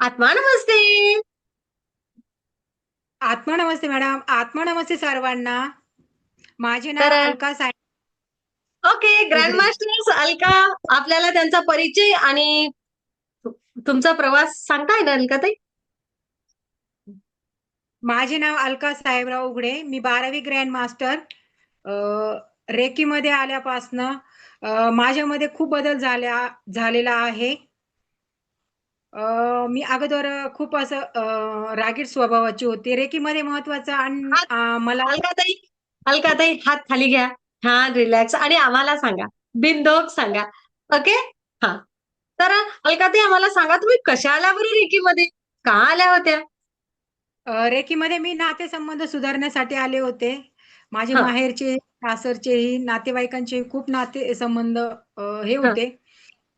आत्मा नमस्ते आत्मा नमस्ते मॅडम. आत्मा नमस्ते सर्वांना. माझे नाव तर Alka saheb okay grand masters Alka आपल्याला त्यांचा परिचय आणि तु- तुमचा प्रवास सांगताय ना अलका ताई? माझे नाव अलका साहेबराव उघडे. मी बारावी ग्रँड मास्टर रेकीमध्ये आल्यापासनं अ, माझ्यामध्ये खूप बदल झाल्या झालेला आहे. अ, मी अगोदर खूप असं अ, रागीट स्वभावाची होती. रेकीमध्ये महत्वाचं आणि हात- अ, मला अलका ताई अलका ताई हात खाली घ्या. हा रिलॅक्स आणि आम्हाला सांगा. बिनधोक सांगा. ओके हा. तर अलका ताई आम्हाला सांगा तुम्ही कशा आल्या बरं रेकीमध्ये का आल्या होत्या? अ, रेकीमध्ये मी नातेसंबंध सुधारण्यासाठी आले होते. माझे हा. माहेरचे सासरचेही नातेवाईकांचे खूप नाते संबंध अ, हे. होते.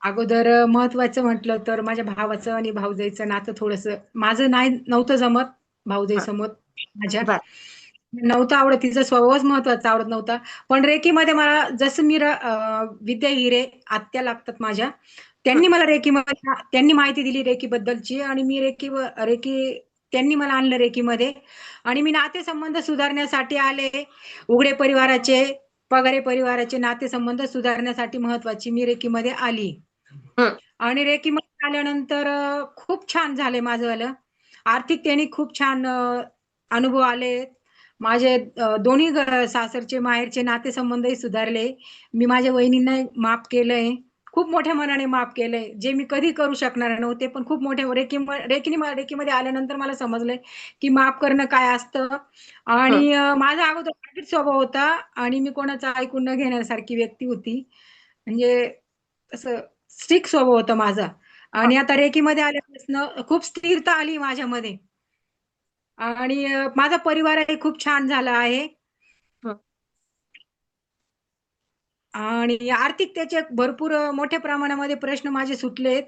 अगोदर महत्वाचं म्हटलं तर माझ्या भावाचं आणि भाऊजाईचं नातं थोडंसं माझं नाही नव्हतं जमत भाऊजाई. समोर माझ्या. नव्हतं आवडत तिचा स्वभावच महत्त्वाचा आवडत नव्हता. पण रेकीमध्ये मला जसं मी विद्या हिरे आत्या लागतात माझ्या. त्यांनी मला रेकीमध्ये त्यांनी माहिती दिली रेकी बद्दलची आणि मी रेकी रेकी त्यांनी मला आणलं रेकीमध्ये आणि मी नातेसंबंध सुधारण्यासाठी आले. उघडे परिवाराचे पगारे परिवाराचे नातेसंबंध सुधारण्यासाठी महत्वाची मी रेकीमध्ये आली. हं. आणि रेकीमध्ये आल्यानंतर अ, खूप छान झाले माझं वालं आर्थिकतेने खूप छान अ, अनुभव आले. माझे अ, दोन्ही घ- सासरचे माहेरचे नातेसंबंधही सुधारले. मी माझ्या वहिनींना माफ केलंय. खूप मोठ्या मनाने माफ केलंय. जे मी कधी करू शकणार नव्हते पण खूप मोठ्या रेकी रेकीने रेकीमध्ये आल्यानंतर मला समजलंय की माफ करणं काय असतं. आणि अ, माझा अगोदर रागीट स्वभाव होता आणि मी कोणाचं ऐकून न घेण्यासारखी व्यक्ती होती. म्हणजे असं स्ट्रिक स्वभाव होता माझा. आणि आता रेकीमध्ये आल्यापासून खूप स्थिरता आली माझ्यामध्ये. आणि माझा परिवारही खूप छान झाला आहे. आणि आर्थिकतेचे भरपूर अ, मोठ्या प्रमाणामध्ये प्रश्न माझे सुटलेत.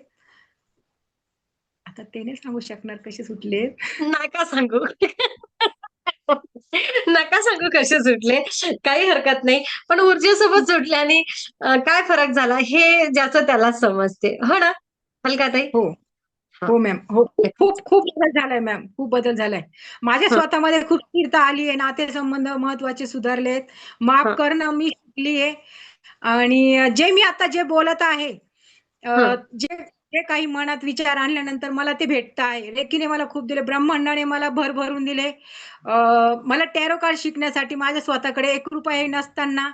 आता ते नाही सांगू शकणार कसे सुटलेत. नका सांगू. नका सांगू कसे सुटले. काही हरकत नाही. पण ऊर्जेसोबत सुटल्याने काय फरक झाला हे ज्याचं त्याला समजते. हो ना? अलका ताई? हो. हा. मॅम. हो खूप खूप बदल झालाय मॅम. खूप बदल झालाय. माझ्या. स्वतःमध्ये खूप स्थिरता आली आहे. नातेसंबंध महत्त्वाचे सुधारलेत. माफ करणं मी शिकली आहे आणि जे मी आता जे बोलत आहे. जे जे काही मनात विचार आणल्यानंतर मला ते भेटत आहे रेकीने मला खूप दिले ब्रह्मांडाने मला भरभरून दिले. अ, मला टॅरो कार्ड शिकण्यासाठी माझ्या स्वतःकडे एक रुपया नसताना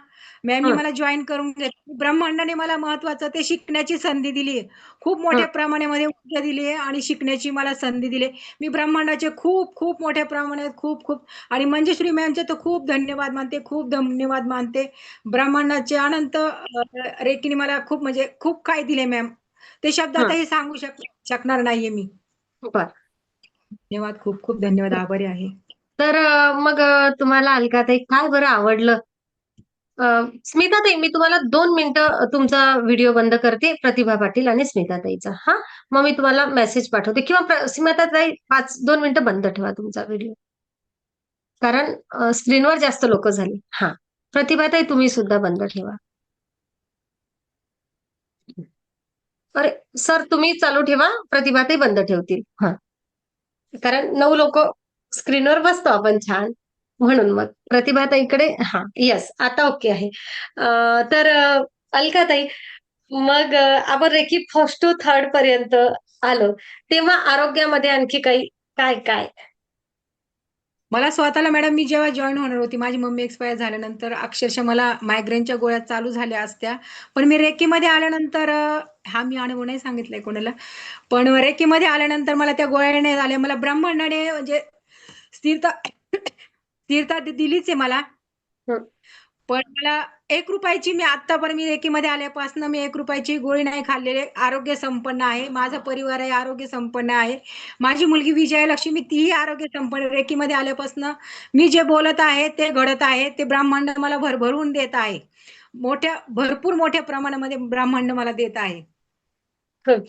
मॅमनी हं. मला जॉईन करून घेतलं. ब्रह्मांडाने मला महत्वाचं ते शिकण्याची संधी दिली. खूप मोठ्या. प्रमाणामध्ये ऊर्जा दिली आहे आणि शिकण्याची मला संधी दिली. मी ब्रह्मांडाचे खूप खूप मोठ्या प्रमाणात खूप खूप आणि मंजुश्री मॅमचे तर खूप धन्यवाद मानते खूप धन्यवाद मानते. ब्रह्मांडाचे अनंत अ, रेकीने मला खूप म्हणजे खूप काय दिले मॅम. ते शब्दातही सांगू शक शकणार नाहीये मी. धन्यवाद खूप खूप धन्यवाद. आभारी आहे. तर मग तुम्हाला अलका ताई काय बरं आवडलं? स्मिता ताई मी तुम्हाला दोन मिनिटं तुमचा व्हिडिओ बंद करते प्रतिभा पाटील आणि स्मिता ताईचा. हा? मग मी तुम्हाला मेसेज पाठवते. किंवा स्मिता ताई पाच दोन मिनिटं बंद ठेवा तुमचा व्हिडिओ. कारण स्क्रीनवर जास्त लोक झाली. हा. प्रतिभा ताई तुम्ही सुद्धा बंद ठेवा. अरे सर तुम्ही चालू ठेवा प्रतिभा ते बंद ठेवतील. हा. कारण नऊ लोक स्क्रीनवर बसतो आपण छान. म्हणून मग प्रतिभाताईकडे हा येस आता ओके आहे. तर अलकाताई मग आपण रेकी फर्स्ट टू थर्ड पर्यंत आलो. तेव्हा आरोग्यामध्ये आणखी काही काय काय? मला स्वतःला मॅडम मी जेव्हा जॉईन होणार होती माझी मम्मी एक्सपायर झाल्यानंतर अक्षरशः मला मायग्रेनच्या गोळ्या चालू झाल्या असत्या. पण मी रेकीमध्ये आल्यानंतर हा मी अनुभव नाही सांगितलाय कोणाला. पण रेकीमध्ये आल्यानंतर मला त्या गोळ्या नाही झाल्या. मला ब्रह्मांडाने म्हणजे स्थिरता स्थिरता दिलीच आहे मला. पण मला एक रुपयाची मी आतापर्यंत मी रेकीमध्ये आल्यापासून मी एक रुपयाची गोळी नाही खाल्लेली. आरोग्य संपन्न आहे. माझा परिवार आहे आरोग्य संपन्न आहे. माझी मुलगी विजयलक्ष्मी तीही आरोग्य संपन्न रेकीमध्ये आल्यापासून मी जे बोलत आहे ते घडत आहे. ते ब्रह्मांड मला भरभरून देत आहे. मोठ्या भरपूर मोठ्या प्रमाणामध्ये ब्रह्मांड मला देत आहे.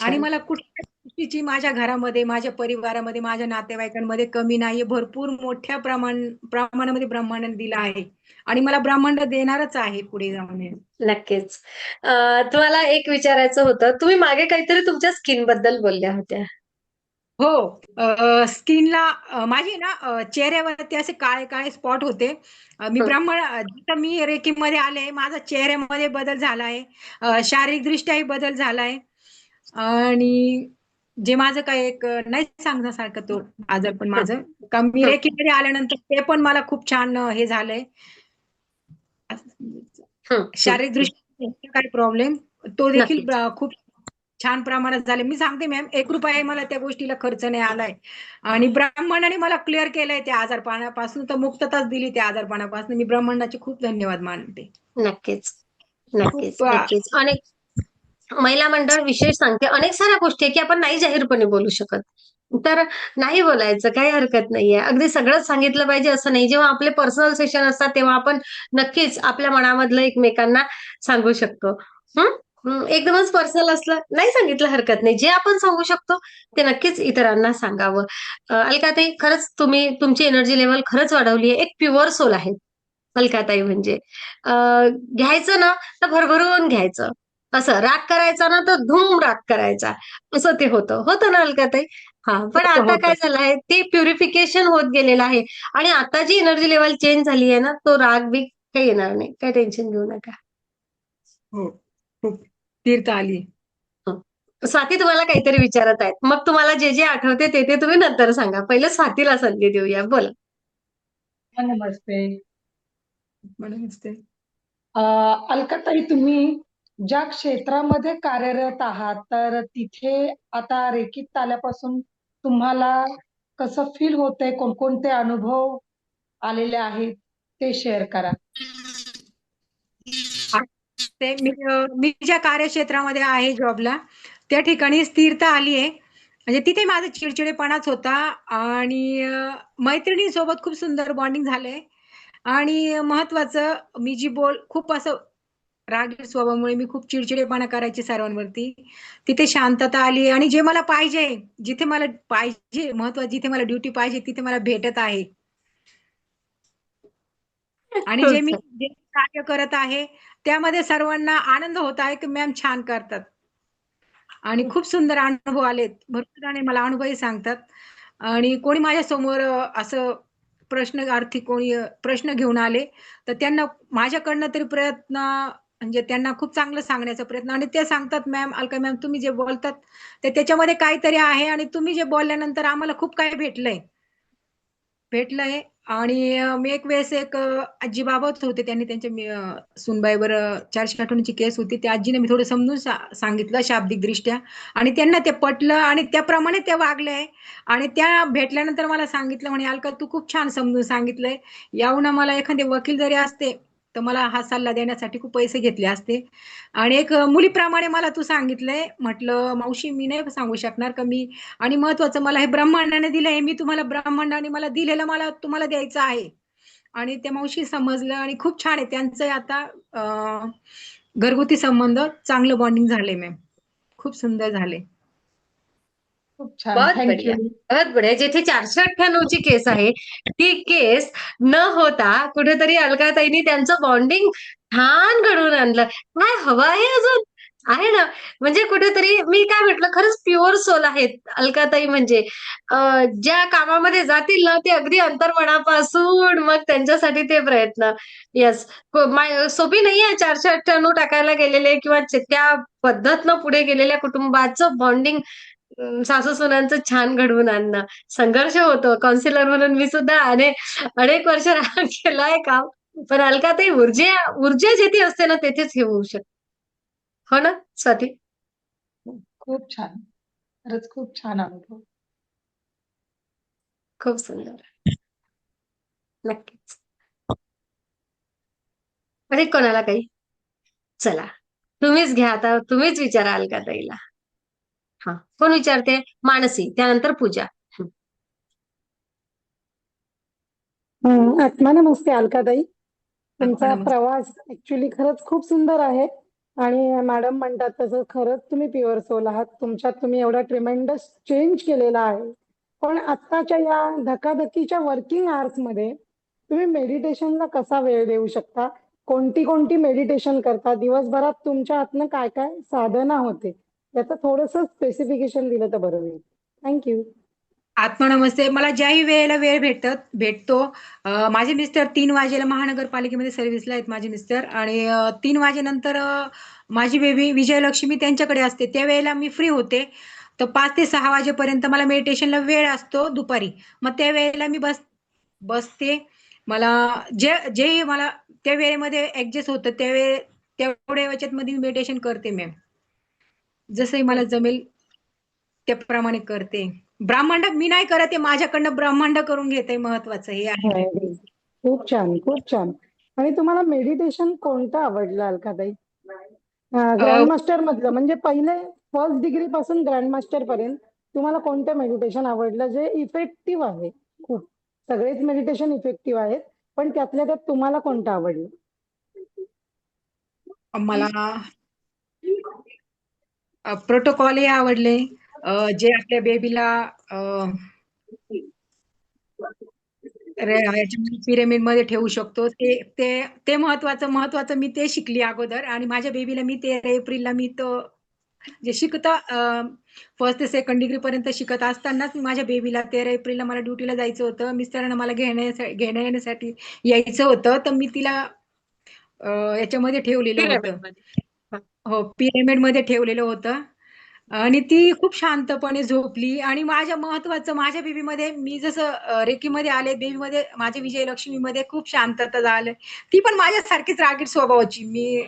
आणि मला कुठल्याच गोष्टीची माझ्या घरामध्ये माझ्या परिवारामध्ये माझ्या नातेवाईकांमध्ये कमी नाही भरपूर मोठ्या प्रमाण प्रमाणामध्ये ब्रह्मांड दिलं आहे. आणि मला ब्रह्मांड देणारच आहे पुढे जाऊन. नक्कीच. तुम्हाला एक विचारायचं होतं. तुम्ही मागे काहीतरी तुमच्या स्किनबद्दल बोलल्या होत्या. हो. स्किनला माझी ना चेहऱ्यावरती असे काळे काळे स्पॉट होते. मी. ब्राह्मण जिथं मी रेकीमध्ये आले माझा चेहऱ्यामध्ये बदल झाला आहे शारीरिकदृष्ट्याही बदल झाला आहे आणि जे माझं काय एक नाही सांगण्यासारखं तो आजार पण माझं का मी. रेकीमध्ये आल्यानंतर ते पण मला खूप छान हे झालंय. शारीरिक दृष्ट्या काय प्रॉब्लेम तो देखील खूप छान प्रमाणात झाले मी सांगते मॅम एक रुपया मला त्या गोष्टीला खर्च नाही आलाय. आणि ब्राह्मणाने मला क्लिअर केलंय त्या आजारपणापासून तर मुक्तताच दिली त्या आजारपणापासून. मी ब्राह्मणाचे खूप धन्यवाद मानते. नक्कीच. नक्कीच खूप अ, नक्कीच अनेक महिला मंडळ विशेष सांगते. अनेक साऱ्या गोष्टी आहे की आपण नाही जाहीरपणे बोलू शकत. तर नाही बोलायचं काही हरकत नाहीये. अगदी सगळंच सांगितलं पाहिजे असं नाही. जेव्हा आपले पर्सनल सेशन असतात तेव्हा आपण नक्कीच आपल्या मनामधलं एकमेकांना सांगू शकतो. हम्म एकदमच पर्सनल असलं नाही सांगितलं हरकत नाही. जे आपण सांगू शकतो ते नक्कीच इतरांना सांगावं. अलकाताई खरंच तुम्ही तुमची एनर्जी लेवल खरंच वाढवली आहे एक प्युअर सोल आहे. अलकाताई म्हणजे. घ्यायचं ना तर भरभरून घ्यायचं. असं राग करायचा ना तर धूम राग करायचा. असं ते होतं. होतं ना अलकाताई हा पण आता काय झालं आहे ते प्युरिफिकेशन होत गेलेलं आहे. आणि आता जी एनर्जी लेवल चेंज झाली आहे ना तो राग बी काही येणार नाही. काही टेन्शन घेऊ नका. हो खूप तीर्थ आली. हं. स्वाती तुम्हाला काहीतरी विचारत आहेत. मग तुम्हाला जे जे आठवते ते ते तुम्ही नंतर सांगा. पहिलं स्वातीला संधी देऊया. बोला. नमस्ते. म्हणून ते अं, अलकाताई तुम्ही ज्या क्षेत्रामध्ये कार्यरत आहात तर तिथे आता रेखित आल्यापासून तुम्हाला कसं फील होतंय? कोणकोणते अनुभव आलेले आहेत? ते शेअर करा. ते मी मी ज्या कार्यक्षेत्रामध्ये आहे जॉबला त्या ठिकाणी स्थिरता आली आहे. म्हणजे तिथे माझा चिडचिडेपणाच होता आणि अ, मैत्रिणींसोबत खूप सुंदर बॉन्डिंग झालंय. आणि महत्वाचं मी जी बोल खूप असं रागीट स्वभावामुळे मी खूप चिडचिडेपणा करायची सर्वांवरती. तिथे शांतता आली आणि जे मला पाहिजे जिथे मला पाहिजे महत्वाचं जिथे मला ड्युटी पाहिजे तिथे मला भेटत आहे. आणि जे मी जे कार्य करत आहे त्यामध्ये सर्वांना आनंद होत आहे की मॅम छान करतात. आणि खूप सुंदर अनुभव आलेत. भरपूर जण मला अनुभवही सांगतात. आणि कोणी माझ्यासमोर असं प्रश्नार्थी कोणी अ, प्रश्न घेऊन आले तर त्यांना माझ्याकडनं तरी प्रयत्न म्हणजे त्यांना खूप चांगलं सांगण्याचा प्रयत्न. आणि ते सांगतात मॅम अलका मॅम तुम्ही जे बोलतात ते त्याच्यामध्ये काहीतरी आहे आणि तुम्ही जे बोलल्यानंतर आम्हाला खूप काही भेटलंय. भेटलंय. आणि मी एक वेळेस एक आजी बाबत होते त्यांनी त्यांच्या सुनबाईवर चारशे आठवणीची केस होती. त्या आजीने मी थोडं समजून सा- सांगितलं शाब्दिक दृष्ट्या आणि त्यांना ते पटलं आणि त्याप्रमाणे ते वागले आणि त्या भेटल्यानंतर मला सांगितलं म्हणे अलका तू खूप छान समजून सांगितलंय. याहून मला एखादे वकील जरी असते तर मला हा सल्ला देण्यासाठी खूप पैसे घेतले असते. आणि एक मुलीप्रमाणे मला तू सांगितलंय म्हटलं मावशी मी नाही सांगू शकणार का मी? आणि महत्वाचं मला हे ब्रह्मांडाने दिलं हे मी तुम्हाला ब्रह्मांडाने मला दिलेलं मला तुम्हाला द्यायचं आहे. आणि त्या मावशी समजलं आणि खूप छान आहे त्यांचं आता घरगुती संबंध चांगलं बॉन्डिंग झाले मॅम खूप सुंदर झाले खूप छान. बहुत थँक्यू बढिया. बहुत बढिया. जिथे चारशे अठ्ठ्याण्णवची केस आहे ती केस न होता कुठेतरी अलकाताईंनी त्यांचं बॉन्डिंग छान घडवून आणलं. काय हवं आहे अजून? आहे ना? म्हणजे कुठेतरी मी काय म्हटलं खरंच प्युअर सोल आहेत अलकाताई म्हणजे. अं, ज्या कामामध्ये जातील ना ते अगदी अंतर्मनापासून मग त्यांच्यासाठी ते प्रयत्न. येस सोपी नाही आहे चारशे अठ्ठ्याण्णव टाकायला गेलेले किंवा त्या पद्धतनं पुढे गेलेल्या कुटुंबाचं बॉन्डिंग सासू सुनांचं छान घडवून आणणं. संघर्ष होतो. काउन्सिलर म्हणून मी सुद्धा अनेक अनेक वर्ष केलाय काम. पण अलकाताई ऊर्जा ऊर्जा जिथे असते ना तेथेच हे होऊ शकतं. हो ना स्वाती? खूप छान. खरंच खूप छान अनुभव. खूप सुंदर. नक्कीच. अरे कोणाला काही? चला. तुम्हीच घ्या आता. तुम्हीच विचारा अलकाताईला हा. कोण विचारते? मानसी. त्यानंतर पूजा. आत्मा नमस्ते अलकाताई. तुमचा. प्रवास ऍक्च्युली खरंच खूप सुंदर आहे. आणि मॅडम म्हणतात तसं खरंच तुम्ही प्युअर सोल आहात. तुमच्यात तुम्ही एवढा ट्रिमेंडस चेंज केलेला आहे. पण आत्ताच्या या धकाधकीच्या वर्किंग आवर्समध्ये तुम्ही मेडिटेशनला कसा वेळ देऊ शकता? कोणती कोणती मेडिटेशन करता? दिवसभरात तुमच्या हातनं काय काय साधना होते? त्याचं थोडस स्पेसिफिकेशन दिलं तर बरं होईल. थँक्यू आत्मनमस्ते मला ज्याही वेळेला वेळ भेटत भेटतो माझे मिस्टर तीन वाजेला महानगरपालिकेमध्ये सर्व्हिसला आहेत माझे मिस्टर. आणि तीन वाजेनंतर माझी बेबी विजयलक्ष्मी त्यांच्याकडे असते. त्यावेळेला मी फ्री होते. तर पाच ते सहा वाजेपर्यंत मला मेडिटेशनला वेळ असतो दुपारी. मग त्या वेळेला मी बस बसते. मला जे जे मला त्या वेळेमध्ये ऍडजस्ट होतं त्यावेळे तेवढ्या याच्यात मध्ये मेडिटेशन करते मॅम जसंही मला जमेल त्याप्रमाणे करते. ब्रह्मांड मी नाही करत माझ्याकडनं ब्रह्मांड करून घेते महत्वाचं हे आहे. खूप छान खूप छान. आणि तुम्हाला मेडिटेशन कोणतं आवडलं अलकाताई? ग्रँड मास्टर मधलं म्हणजे पहिले फर्स्ट डिग्री पासून ग्रँड मास्टर पर्यंत तुम्हाला कोणतं मेडिटेशन आवडलं जे इफेक्टिव्ह आहे? खूप. सगळेच मेडिटेशन इफेक्टिव्ह आहेत पण त्यातल्या त्यात तुम्हाला कोणतं आवडलं? मला प्रोटोकॉल हे आवडले. जे आपल्या बेबीला पिरेमिडमध्ये ठेवू शकतो. ते ते ते महत्वाचं महत्वाचं मी ते शिकली अगोदर. आणि माझ्या बेबीला मी तेरा एप्रिलला मी तो जे शिकता फर्स्ट ते सेकंड डिग्री पर्यंत शिकत असतानाच मी माझ्या बेबीला तेरा एप्रिलला मला ड्युटीला जायचं होतं. मिस्टरांना मला घेण्या घेण्या येण्यासाठी यायचं होतं. तर मी तिला याच्यामध्ये ठेवलेलं होतं. हो पिरामिडमध्ये ठेवलेलं होतं. आणि ती खूप शांतपणे झोपली. आणि माझ्या महत्वाचं माझ्या बेबीमध्ये मी जसं रेकीमध्ये आले बेबीमध्ये माझ्या विजयलक्ष्मीमध्ये खूप शांतता झालं. ती पण माझ्यासारखीच रागीट स्वभावाची. मी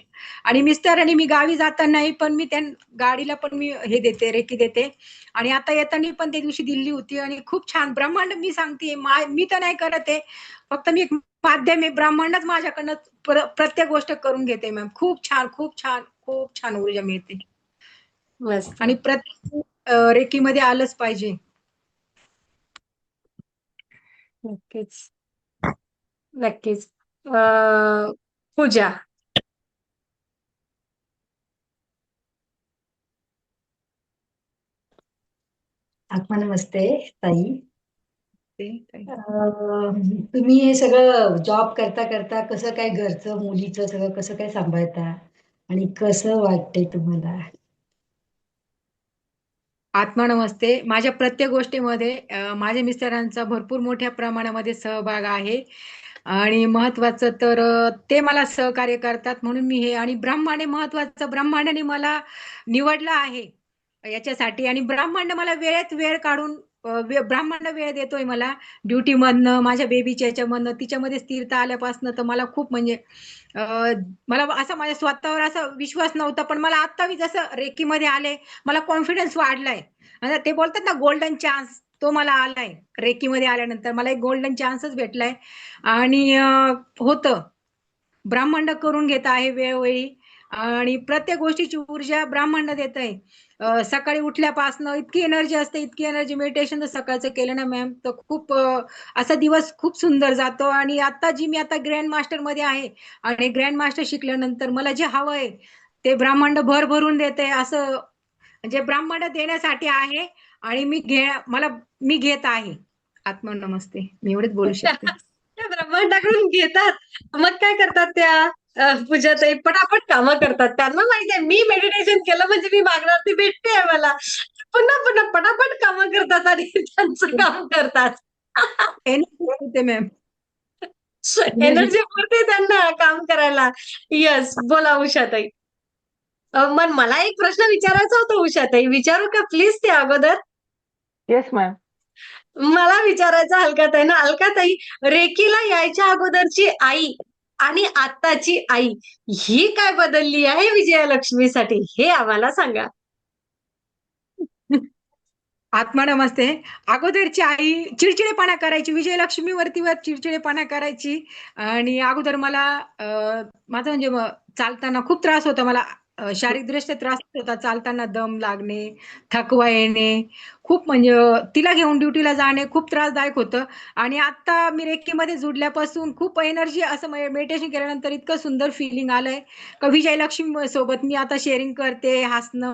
आणि मिस्टर आणि मी गावी जातानाही पण मी त्या गाडीला पण मी हे देते रेकी देते. आणि आता येताना पण त्या दिवशी दिल्ली होती आणि खूप छान ब्रह्मांड मी सांगते मी तर नाही करत आहे. फक्त मी एक माध्यम आहे ब्रह्मांडच माझ्याकडनं प्रत्येक गोष्ट करून घेते मॅम खूप छान खूप छान. खूप छान ऊर्जा मिळते. आणि प्रत्येक रेकीमध्ये आलंच पाहिजे. नक्कीच. नक्कीच. पूजा. आत्मनमस्ते ताई. ते अं, तुम्ही हे सगळं जॉब करता करता कसं काय घरचं मुलीचं सगळं कसं काय सांभाळता? आणि कसं वाटतंय तुम्हाला? आत्मा नमस्ते. माझ्या प्रत्येक गोष्टीमध्ये माझ्या मिस्टरांचा भरपूर मोठ्या प्रमाणामध्ये सहभाग आहे. आणि महत्वाचं तर ते मला सहकार्य करतात म्हणून मी हे आणि ब्रह्मांड महत्वाचं ब्रह्मांडाने मला निवडलं आहे याच्यासाठी. आणि ब्रह्मांड मला वेळेत वेळ काढून ब्राह्मण वे- वेळ देतोय मला. ड्युटी मधनं माझ्या बेबीच्या याच्यामधनं तिच्यामध्ये स्थिरता आल्यापासून तर मला खूप म्हणजे मला असं माझ्या स्वतःवर असा विश्वास नव्हता पण मला आत्ता मी जसं रेकीमध्ये आले मला कॉन्फिडन्स वाढलाय. आणि ते बोलतात ना गोल्डन चान्स तो मला आलाय. रेकीमध्ये आल्यानंतर मला एक गोल्डन चान्सच भेटलाय. आणि होतं. ब्रह्मांड करून घेत आहे वेळोवेळी. आणि प्रत्येक गोष्टीची ऊर्जा ब्राह्मण देत आहे सकाळी उठल्यापासनं इतकी एनर्जी असते इतकी एनर्जी मेडिटेशन तर सकाळचं केलं ना मॅम तर खूप असा दिवस खूप सुंदर जातो. आणि आता जी मी आता ग्रँड मास्टरमध्ये आहे आणि ग्रँड मास्टर शिकल्यानंतर मला जे हवं आहे ते ब्राह्मण भर भरून देते. असं म्हणजे ब्राह्मण देण्यासाठी आहे आणि मी घे मला मी घेत आहे. आत्मनमस्ते. मी एवढेच बोलू शकते. त्या ब्रह्मांडाकडून घेतात. मग काय करतात त्या? पूजाताई पटापट कामं करतात. त्यांना माहिती आहे मी मेडिटेशन केलं म्हणजे मी मागणार ती भेटते आहे मला पुन्हा पुन्हा पटापट कामं करतात आणि त्यांचं काम करतात. एनर्जी मॅम एनर्जी पुरते त्यांना काम करायला. येस बोला उषाताई. अं, मग मला एक प्रश्न विचारायचा होता उषाताई. विचारू का प्लीज ते अगोदर? येस मॅम मला विचारायचं अलकाताई ना अलकाताई रेकीला यायच्या अगोदरची आई आणि आत्ताची आई ही काय बदलली आहे विजयालक्ष्मीसाठी? हे आम्हाला सांगा. आत्मा नमस्ते. अगोदरची आई चिडचिडेपणा करायची विजयलक्ष्मीवरती वर चिडचिडेपणा करायची. आणि अगोदर मला माझं म्हणजे चालताना खूप त्रास होता. मला शारीरिक शारीरिकदृष्ट्या त्रास होता. चालताना दम लागणे थकवा येणे खूप म्हणजे तिला घेऊन ड्युटीला जाणे खूप त्रासदायक होतं. आणि आता मी रेकीमध्ये जुडल्यापासून खूप एनर्जी असं मेडिटेशन केल्यानंतर इतकं सुंदर फिलिंग आलंय. का विजयलक्ष्मी सोबत मी आता शेअरिंग करते हसणं.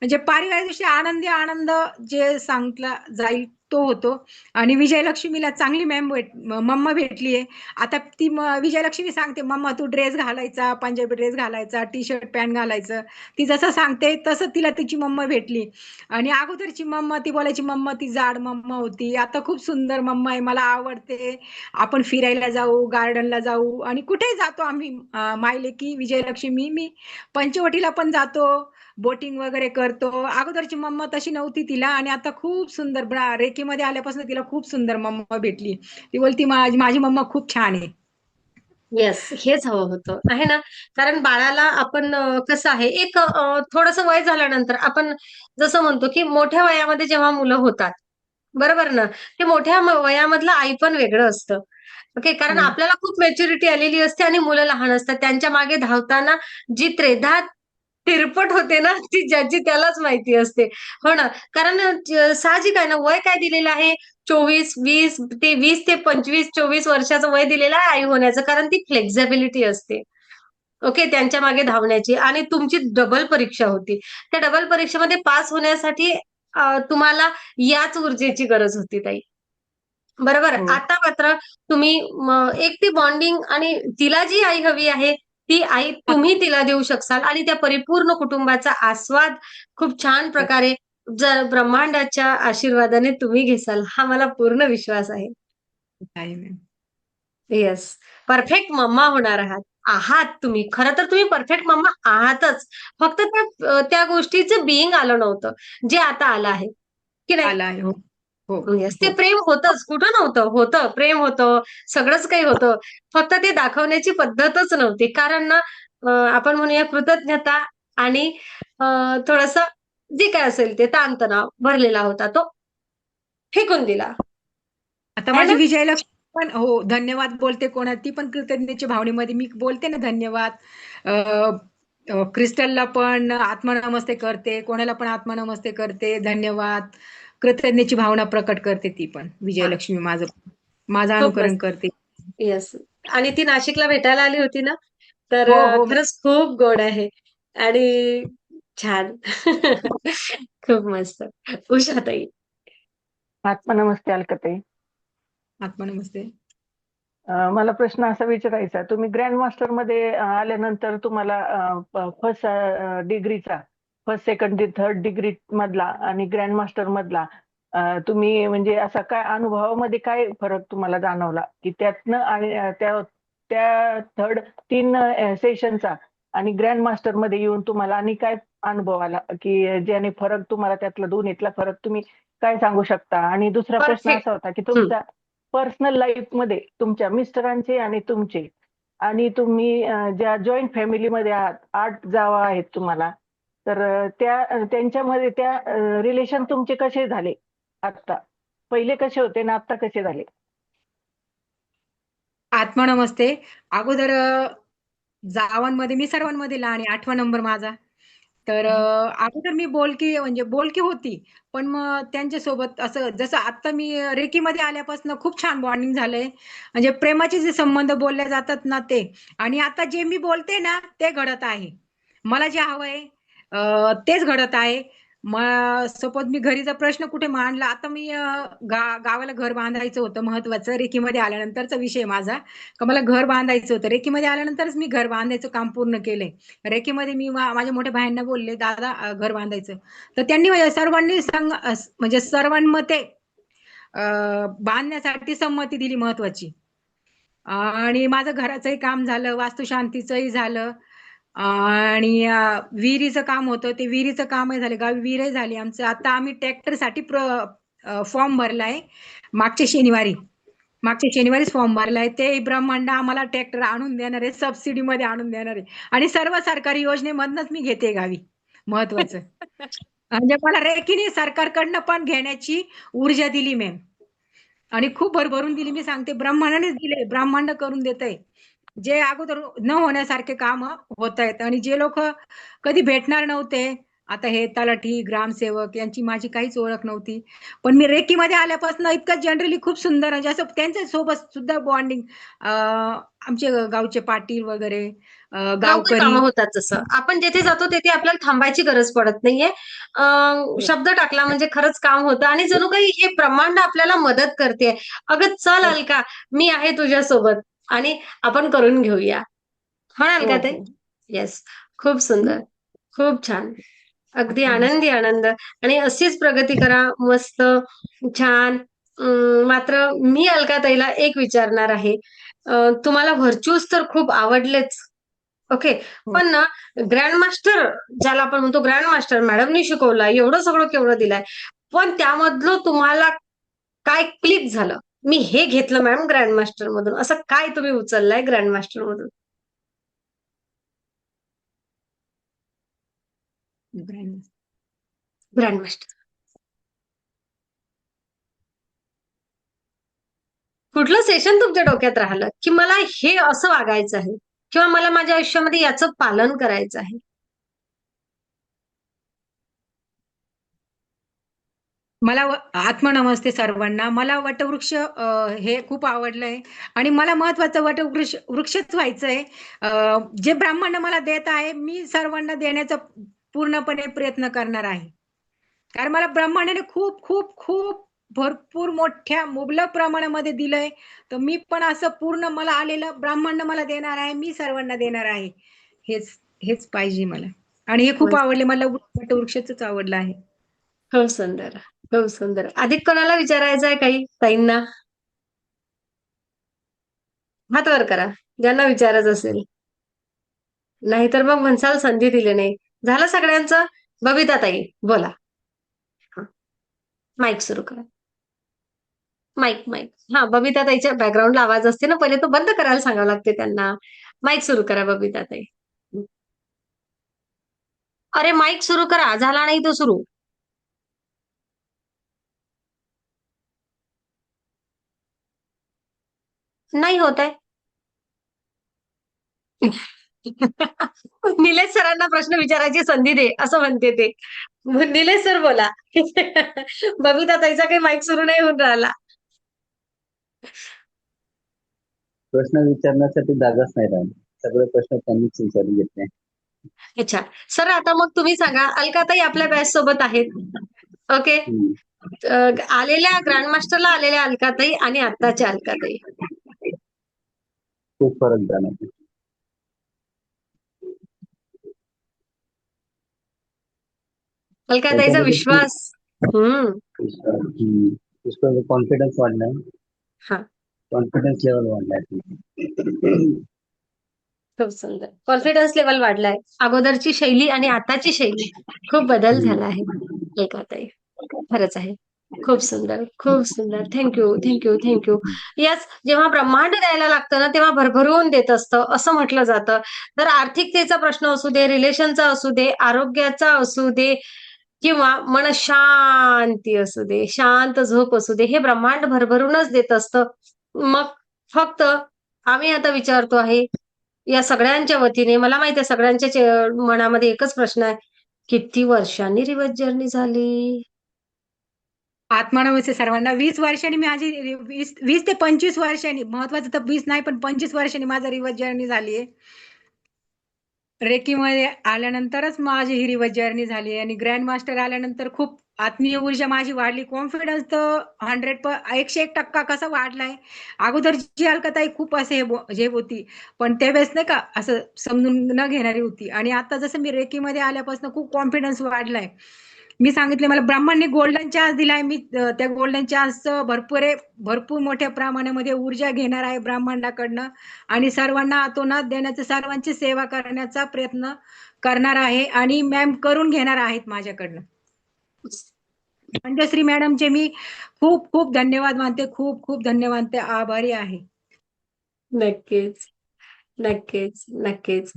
म्हणजे पारिवारिक आनंदी आनंद जे सांगला जाईल तो होतो. आणि विजयलक्ष्मीला चांगली मॅम भेट मम्मा भेटली आहे. आता ती म- विजयलक्ष्मी सांगते मम्मा तू ड्रेस घालायचा पंजाबी ड्रेस घालायचा टी शर्ट पॅन्ट घालायचं. ती जसं सांगते तसं तिला तिची मम्मा भेटली. आणि अगोदरची मम्मा ती बोलायची मम्मा ती जाड मम्मा होती. आता खूप सुंदर मम्मा आहे मला आवडते. आपण फिरायला जाऊ गार्डनला जाऊ. आणि कुठेही जातो आम्ही? मायले की विजयलक्ष्मी मी. पंचवटीला पण जातो बोटिंग वगैरे करतो. अगोदरची मम्मा तशी नव्हती तिला आणि आता खूप सुंदर रेकीमध्ये आल्यापासून तिला खूप सुंदर मम्मा भेटली. ती बोलती माझी माझी मम्मा खूप छान आहे. येस हेच हवं होतं. आहे ना? कारण बाळाला आपण अं, कसं आहे एक थोडस वय झाल्यानंतर आपण जसं म्हणतो की मोठ्या वयामध्ये जेव्हा मुलं होतात बरोबर ना? ते मोठ्या म- वयामधलं आई पण वेगळं असतं. ओके? कारण हो. आपल्याला खूप मॅच्युरिटी आलेली असते आणि मुलं लहान असतात. त्यांच्या मागे धावताना जी त्रेधा तिरपट होते ना ती ज्याची त्यालाच माहिती असते. हो ना? कारण अं, साहजिक आहे ना? वय काय दिलेलं आहे? चोवीस वीस ते वीस ते पंचवीस चोवीस वर्षाचं वय दिलेलं आहे आई होण्याचं कारण ती फ्लेक्झिबिलिटी असते. ओके त्यांच्या मागे धावण्याची. आणि तुमची डबल परीक्षा होती. त्या डबल परीक्षेमध्ये पास होण्यासाठी तुम्हाला याच ऊर्जेची गरज होती ताई. बरोबर? हो. आता मात्र तुम्ही एक ती बॉन्डिंग आणि तिला जी आई हवी आहे ती आई तुम्ही तिला देऊ शकाल आणि त्या परिपूर्ण कुटुंबाचा आस्वाद खूप छान प्रकारे जर ब्रह्मांडाच्या आशीर्वादाने तुम्ही घेसाल हा मला पूर्ण विश्वास आहे. येस परफेक्ट मम्मा होणार आहात. आहात तुम्ही. खरं तर तुम्ही परफेक्ट मम्मा आहातच. फक्त त्या त्या गोष्टीचं बिईंग आलं नव्हतं. जे आता आलं आहे. की नाही? आला आहे. हो. हो. येस ते प्रेम होतंच. कुठं नव्हतं? होतं. प्रेम होतं. सगळंच काही होतं. फक्त ते दाखवण्याची पद्धतच नव्हती. कारण ना आपण म्हणूया कृतज्ञता आणि थोडस जे काय असेल ते ताणतणाव भरलेला होता तो फेकून दिला. आता माझी ना? विजयलक्ष्मी पण हो धन्यवाद बोलते कोणा ती पण कृतज्ञतेच्या भावनेमध्ये मी बोलते ना धन्यवाद. क्रिस्टलला पण आत्मनमस्ते करते कोणाला पण आत्मनमस्ते करते धन्यवाद. कृतज्ञतेची भावना प्रकट करते ती पण विजयलक्ष्मी माझं माझं अनुकरण. करते. येस आणि ती नाशिकला भेटायला आली होती ना? तर हो, हो. खरंच खूप गोड आहे. आणि छान. खूप मस्त. उषाताई आत्मनमस्ते अलकाताई आत्मनमस्ते अं, मला प्रश्न असा विचारायचा तुम्ही ग्रँड मास्टरमध्ये अं, आल्यानंतर तुम्हाला फर्स्ट डिग्रीचा फर्स्ट सेकंड थर्ड डिग्री मधला आणि ग्रँड मास्टर मधला अं, तुम्ही म्हणजे असा काय अनुभवामध्ये काय फरक तुम्हाला जाणवला? की त्यातनं आणि अं, त्या त्या थर्ड तीन सेशनचा आणि ग्रँड मास्टरमध्ये येऊन तुम्हाला आणि काय अनुभव आला? की ज्याने फरक तुम्हाला त्यातला दोन्हीतला फरक तुम्ही काय सांगू शकता? आणि दुसरा प्रश्न. असा होता की तुमचा पर्सनल लाईफमध्ये तुमच्या मिस्टरांचे आणि तुमचे आणि तुम्ही ज्या जॉईंट फॅमिलीमध्ये आहात आठ जावा आहेत तुम्हाला तर त्या त्यांच्यामध्ये त्या रिलेशन तुमचे कसे झाले आता पहिले कसे होते ना आता कसे झाले? आत्मनमस्ते. अगोदर जावांमध्ये मी सर्वांमध्ये लहान आहे आठवा नंबर माझा. तर अगोदर मी बोलकी म्हणजे बोलकी होती पण मग त्यांच्यासोबत असं जसं आता मी रेकीमध्ये आल्यापासून खूप छान बॉन्डिंग झालंय. म्हणजे प्रेमाचे जे संबंध बोलले जातात ना ते आणि आता जे मी बोलते ना ते घडत आहे. मला जे हवंय तेच घडत आहे. सपोज मी घरीचा प्रश्न कुठे मांडला आता मी गा गावाला घर बांधायचं होतं महत्वाचं रेकीमध्ये आल्यानंतरचा विषय माझा. का मला घर बांधायचं होतं रेकीमध्ये आल्यानंतरच मी घर बांधायचं काम पूर्ण केलंय रेकीमध्ये मी माझ्या मोठ्या भाईंना बोलले दादा घर बांधायचं. तर त्यांनी सर्वांनी संग म्हणजे सर्वांमते बांधण्यासाठी संमती दिली महत्वाची. आणि माझं घराचंही काम झालं वास्तुशांतीचंही झालं. आणि विहिरीचं काम होतं. ते विहिरीचं कामही झालं. गावी विहीरही झाली आमचं. आता आम्ही ट्रॅक्टरसाठी फॉर्म भरलाय. मागच्या शनिवारी. मागच्या शनिवारीच फॉर्म भरलाय. ते ब्रह्मांड आम्हाला ट्रॅक्टर आणून देणार आहे. सबसिडीमध्ये आणून देणार आहे. आणि सर्व सरकारी योजनेमधनच मी घेते गावी. महत्वाचं. म्हणजे मला रेकीने सरकारकडनं पण घेण्याची ऊर्जा दिली मॅम आणि खूप भरभरून दिली. मी सांगते ब्रह्मांडानेच दिले ब्रह्मांड करून देत आहे जे अगोदर न होण्यासारखे काम होत आहेत. आणि जे लोक कधी भेटणार नव्हते आता हे तलाठी ग्रामसेवक यांची माझी काहीच ओळख नव्हती. पण मी रेकीमध्ये आल्यापासून इतकं जनरली खूप सुंदर म्हणजे असं त्यांच्यासोबत सुद्धा बॉन्डिंग आमचे गावचे पाटील वगैरे गावकरी होतात तसं. आपण जिथे जातो तिथे आपल्याला थांबायची गरज पडत नाहीये. शब्द टाकला म्हणजे खरंच काम होतं. आणि जणू काही हे ब्रह्मांड आपल्याला मदत करते. अगं चल हो. अलका मी आहे तुझ्या सोबत आणि आपण करून घेऊया. हा हो, अलका ते? हो. येस खूप सुंदर. खूप छान. अगदी आनंदी आनंद. आणि अशीच प्रगती करा. मस्त छान. मात्र मी अलकाताईला एक विचारणार आहे. तुम्हाला व्हर्च्यूज तर खूप आवडलेच. ओके हो. पण ना ग्रँड मास्टर ज्याला आपण म्हणतो ग्रँड मास्टर मॅडमनी शिकवलाय एवढं सगळं केवढं दिलंय. पण त्यामधलं तुम्हाला काय क्लिक झालं? मी हे घेतलं मॅम ग्रँड मास्टर मधून असं काय तुम्ही उचललंय ग्रँड मास्टर मधून ग्रँड मास्टर कुठलं सेशन तुमच्या डोक्यात राहिलं की मला हे असं वागायचं आहे? किंवा मला माझ्या आयुष्यामध्ये याचं पालन करायचं आहे? मला आत्मनमस्ते सर्वांना. मला वटवृक्ष हे खूप आवडलंय. आणि मला महत्वाचं वटवृक्ष वृक्षच व्हायचंय. अं, जे ब्राह्मण मला देत आहे मी सर्वांना देण्याचा पूर्णपणे प्रयत्न करणार आहे. कारण मला ब्रह्मांडाने खूप खूप खूप भरपूर मोठ्या मुबलक प्रमाणामध्ये दिलंय. तर मी पण असं पूर्ण मला आलेलं ब्रह्मांड मला देणार आहे मी सर्वांना देणार आहे. हेच हेच पाहिजे मला. आणि हे खूप. आवडले मला वटवृक्षच आवडलं आहे. खूप सुंदर. खूप सुंदर. अधिक कोणाला विचारायचं आहे काही? ताईंना? हात वर करा. ज्यांना विचारायचं असेल. नाहीतर मग म्हणसाल संधी दिली नाही. झालं सगळ्यांचं? बबिता ताई बोला. माईक सुरू करा. Mike mike. हा बबिता ताईच्या बॅकग्राऊंडला आवाज असते ना पहिले तो बंद करायला सांगावं लागते त्यांना. माईक सुरू करा बबिता ताई. अरे माईक सुरू करा. झाला नाही तो सुरू. नाही होत आहे. निलेश सरांना प्रश्न विचारायची संधी दे असं म्हणते ते. निलेश सर बोला. बबिता ताईचा काही माईक सुरू नाही होऊन राहिला. प्रश्न विचारण्यासाठी जागाच नाही राहिली. सगळे प्रश्न त्यांनीच विचारून घेतले. अच्छा. सर आता मग तुम्ही सांगा अलकाताई आपल्या बॅच सोबत आहेत. ओके आलेल्या ग्रँडमास्टरला आलेल्या अलकाताई आणि आत्ताच्या अलकाताई. खूप फरक जाणवतो. अलकाताईचा त्याच्यामध्ये विश्वास. हम्म. कॉन्फिडन्स वाढलाय. हा. कॉन्फिडन्स लेवल वाढलाय. खूप सुंदर. कॉन्फिडन्स लेवल वाढलाय. अगोदरची शैली आणि आताची शैली खूप बदल झाला आहे. अलकाताई खरंच आहे. खूप सुंदर खूप सुंदर. थँक्यू थँक्यू थँक्यू यस जेव्हा ब्रह्मांड द्यायला लागतं ना तेव्हा भरभरून देत असतं असं म्हटलं जातं. तर आर्थिकतेचा प्रश्न असू दे रिलेशनचा असू दे आरोग्याचा असू दे किंवा मन शांती असू दे शांत झोप असू दे हे ब्रह्मांड भरभरूनच देत असतं. मग फक्त आम्ही आता विचारतो आहे या सगळ्यांच्या वतीने मला माहिती आहे सगळ्यांच्या मनामध्ये एकच प्रश्न आहे किती वर्षांनी रिवर्स जर्नी झाली? आत्मानवसे सर्वांना वीस वर्षांनी माझी वीस वीस ते पंचवीस वर्षांनी महत्वाचं तर वीस नाही पण पंचवीस वर्षांनी माझा रिवर्स जर्नी झाली आहे. रेकीमध्ये आल्यानंतरच माझी ही रिवर्स जर्नी झाली आहे. आणि ग्रँड मास्टर आल्यानंतर खूप आत्मीय ऊर्जा माझी वाढली. कॉन्फिडन्स तर हंड्रेड प एकशे एक टक्का कसा वाढलाय? अगोदरची अलकताई खूप असे हे होती. पण त्यावेळेस नाही का असं समजून न घेणारी होती. आणि आता जसं मी रेकीमध्ये आल्यापासून खूप कॉन्फिडन्स वाढलाय. मी सांगितले मला ब्राह्मणने गोल्डन चान्स दिलाय. मी त्या गोल्डन चान्स भरपूर भरपूर मोठ्या प्रमाणामध्ये ऊर्जा घेणार आहे ब्राह्मणाकडनं. आणि सर्वांना आतोनात देण्याचं सर्वांची सेवा करण्याचा प्रयत्न करणार आहे. आणि मॅम करून घेणार आहेत माझ्याकडनं. म्हणजे मंजश्री मॅडमचे मी खूप खूप धन्यवाद मानते. खूप खूप धन्यवाद. ते आभारी आहे. नक्कीच. नक्कीच. नक्कीच.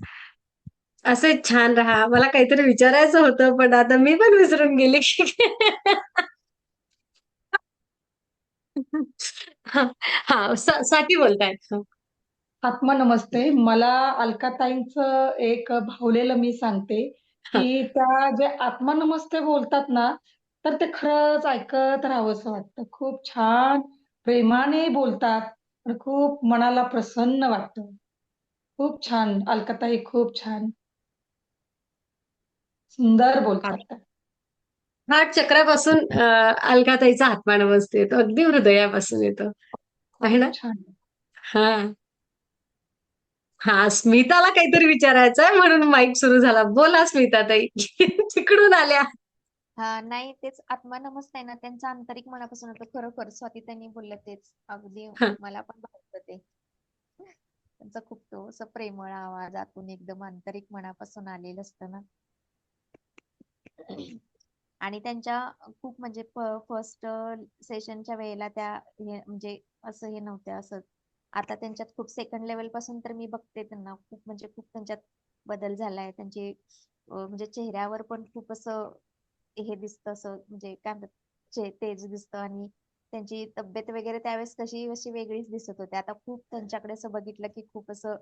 असे छान राहा. मला काहीतरी विचारायचं होतं पण आता मी पण विसरून गेले. हा हा स- स्वाती बोलतायत हा. आत्मनमस्ते. मला अलकाताईंचं एक भावलेलं मी सांगते की त्या जे आत्मनमस्ते बोलतात ना तर ते खरंच ऐकत राहावंसं वाटतं. खूप छान प्रेमाने बोलतात आणि खूप मनाला प्रसन्न वाटतं. खूप छान. अलकाताई खूप छान. सुंदर बोलतात हार्ट चक्रापासून अलकाताईचा हातमा नमस्ते येतो. अगदी हृदयापासून येतो. आहे ना? हा. हा स्मिताला काहीतरी विचारायचं आहे म्हणून माईक सुरू झाला. बोला स्मिताताई. तिकडून आल्या. हा नाही तेच आत्मा नमस्ते ना. त्यांचं आंतरिक मनापासून होतं. खरोखर स्वाती त्यांनी बोललं तेच. अगदी हा. मला पण भावतं ते. त्यांचा खूप तो असं प्रेमळ आवाज आतून एकदम आंतरिक मनापासून आलेलं असतं ना. आणि त्यांच्या खूप म्हणजे फर्स्ट सेशनच्या वेळेला त्या म्हणजे असं हे नव्हत्या असं. आता त्यांच्यात खूप सेकंड लेवलपासून तर मी बघते त्यांना. खूप म्हणजे खूप त्यांच्यात बदल झालाय. त्यांची म्हणजे चेहऱ्यावर पण खूप असं हे दिसतं असं म्हणजे काय म्हणतात तेज दिसतं आणि त्यांची तब्येत वगैरे त्यावेळेस कशी अशी वेगळीच दिसत होती. आता खूप त्यांच्याकडे असं बघितलं की खूप असं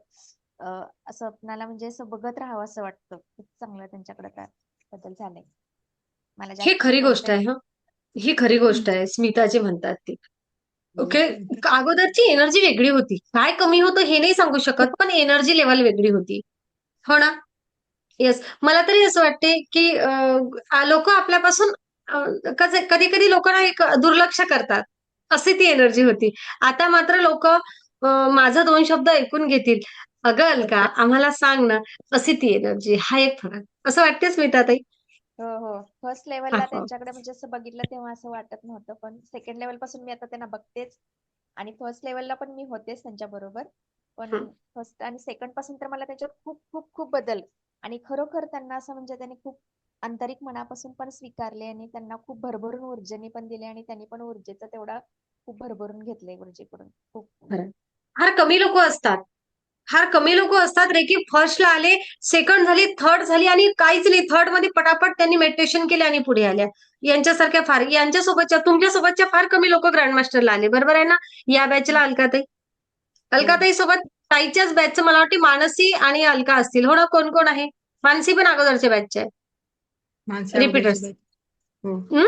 असं आपणाला म्हणजे असं बघत राहावं असं वाटतं. खूप चांगलं त्यांच्याकडे काय. बदल झालाय. मला ही जास्त खरी गोष्ट आहे हा. ही खरी गोष्ट आहे स्मिताजी म्हणतात ती. ओके? अगोदरची एनर्जी वेगळी होती. काय कमी होतं हे नाही सांगू शकत पण एनर्जी लेवल वेगळी होती. हो ना? येस मला तरी असं वाटते की लोक आपल्यापासून कधी कधी लोकांना एक दुर्लक्ष करतात. अशी ती एनर्जी होती. आता मात्र लोक माझा दोन शब्द ऐकून घेतील. अगं अलका आम्हाला सांग ना अशी ती एनर्जी. हा एक फरक. असं वाटते स्मिताताई हो हो. फर्स्ट लेवलला. त्यांच्याकडे म्हणजे असं बघितलं तेव्हा असं वाटत नव्हतं. पण सेकंड लेवलपासून मी आता त्यांना बघतेच. आणि फर्स्ट लेवलला पण मी होतेच त्यांच्या बरोबर पण. फर्स्ट आणि सेकंडपासून तर मला त्याच्यात खूप खूप खूप बदल आणि खरोखर त्यांना असं म्हणजे त्यांनी खूप आंतरिक मनापासून पण स्वीकारले आणि त्यांना खूप भरभरून ऊर्जेने पण दिले आणि त्यांनी पण ऊर्जेचा तेवढा खूप भरभरून घेतले ऊर्जेकडून खूप. फार कमी लोक असतात. फार कमी लोक असतात रे की फर्स्टला आले सेकंड झाली थर्ड झाली आणि काहीच नाही. थर्डमध्ये पटापट त्यांनी मेडिटेशन केले आणि पुढे आल्या. यांच्यासारख्या फार यांच्यासोबतच्या तुमच्यासोबतच्या फार कमी लोक ग्रँडमास्टरला आले. बरोबर आहे ना? या बॅचला अलकाताई अलकाताई सोबत ताईच्याच बॅचचं मला वाटते मानसी आणि अलका असतील. हो ना? कोण कोण आहे? मानसी पण अगोदरच्या बॅचच्या आहे. हो हं?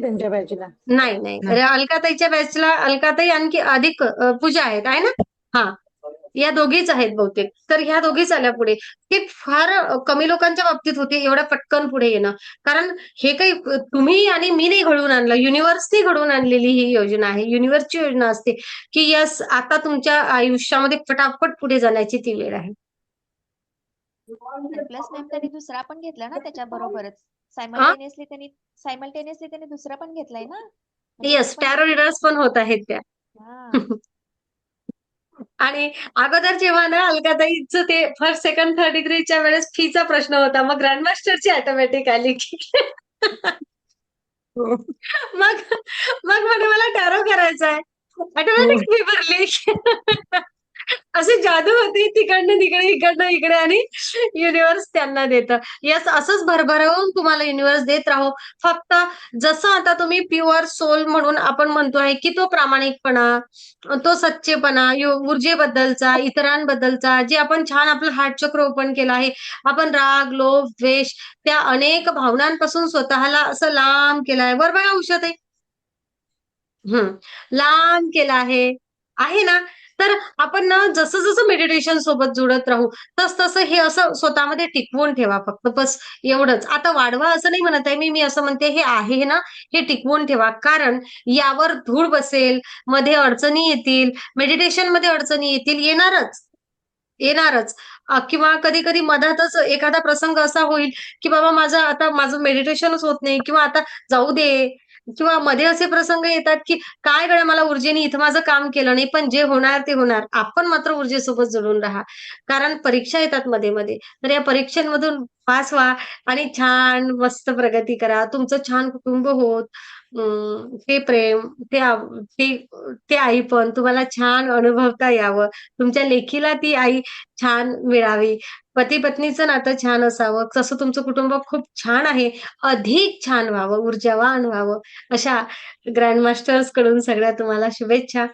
त्यांच्या बॅचला नाही नाही. अलकाताईच्या बॅचला अलकाताई आणखी अधिक पूजा आहेत. आहे ना? हा. या दोघीच आहेत बहुतेक. तर ह्या दोघीच आल्या पुढे. हे फार कमी लोकांच्या बाबतीत होते एवढ्या पटकन पुढे येणं. कारण हे काही तुम्ही आणि मी नाही घडवून आणलं. युनिव्हर्सनी घडवून आणलेली ही योजना आहे. युनिव्हर्सची योजना असते की यस आता तुमच्या आयुष्यामध्ये फटाफट पुढे जाण्याची ती वेळ आहे. प्लस मॅम त्यांनी दुसरा पण घेतला ना त्याच्या बरोबरच सायमल्टेनियसली त्यांनी सायमल्टेनियसली त्यांनी दुसरा पण घेतलाय ना? म्हणजे येस तो पण- टॅरो रिडर्स पण होत आहेत त्या. आणि अगोदर जेव्हा ना अलकाताईचं ते फर्स्ट सेकंड थर्ड डिग्रीच्या वेळेस फीचा प्रश्न होता मग ग्रँडमास्टरची ऑटोमॅटिक आली की. हो. मग मग म्हणे मला टॅरो करायचा आहे ऑटोमॅटिक फी भरली. असे जादू होते तिकडनं तिकडे इकडनं इकडे आणि युनिव्हर्स त्यांना देतं. यस असंच भरभरवून तुम्हाला युनिव्हर्स देत राहो. फक्त जसं आता तुम्ही प्युअर सोल म्हणून आपण म्हणतोय की तो प्रामाणिकपणा तो सच्चेपणा ऊर्जेबद्दलचा इतरांबद्दलचा जे आपण छान आपलं हार्ट चक्र ओपन केलं आहे आपण राग लोभ द्वेष त्या अनेक भावनांपासून स्वतःला असं लांब केलं आहे. बरोबर औषध. आहे हम्म लांब केलं आहे. आहे ना? तर आपण ना जसं जसं मेडिटेशन सोबत जुळत राहू तस तसं हे असं स्वतःमध्ये टिकवून ठेवा फक्त बस एवढंच. आता वाढवा असं नाही म्हणत आहे मी मी असं म्हणते हे आहे ना हे टिकवून ठेवा. कारण यावर धूळ बसेल मध्ये अडचणी येतील मेडिटेशनमध्ये अडचणी येतील येणारच. येणारच. किंवा कधी कधी मधातच एखादा प्रसंग असा होईल की बाबा माझं आता माझं मेडिटेशनच होत नाही किंवा आता जाऊ दे किंवा मध्ये असे प्रसंग येतात की काय गड्या मला ऊर्जेने इथं माझं काम केलं नाही पण जे होणार ते होणार. आपण मात्र ऊर्जेसोबत जोडून राहा. कारण परीक्षा येतात मध्ये मध्ये. तर या परीक्षांमधून पास व्हा आणि छान मस्त प्रगती करा. तुमचं छान कुटुंब होत. ते प्रेम ते ते ते आई पण तुम्हाला छान अनुभवता यावं. तुमच्या लेखीला ती आई छान मिळावी. पती पत्नीचं नातं छान असावं. तसं तुमचं कुटुंब खूप छान आहे. अधिक छान व्हावं ऊर्जावान व्हावं. अशा ग्रँडमास्टर्सकडून सगळ्या तुम्हाला शुभेच्छा.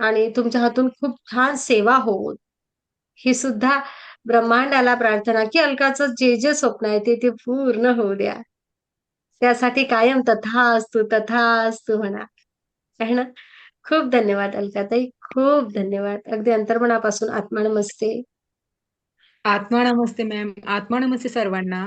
आणि तुमच्या हातून खूप छान सेवा होवो ही सुद्धा ब्रह्मांडाला प्रार्थना की अलकाचं जे जे स्वप्न आहे ते ते पूर्ण होऊ द्या. त्यासाठी कायम तथा असतो तथा असतो म्हणा. आहे ना? खूप धन्यवाद अलकाताई. खूप धन्यवाद. अगदी अंतर्मनापासून आत्मा नमस्ते. आत्मा नमस्ते मॅम आत्मा नमस्ते सर्वांना.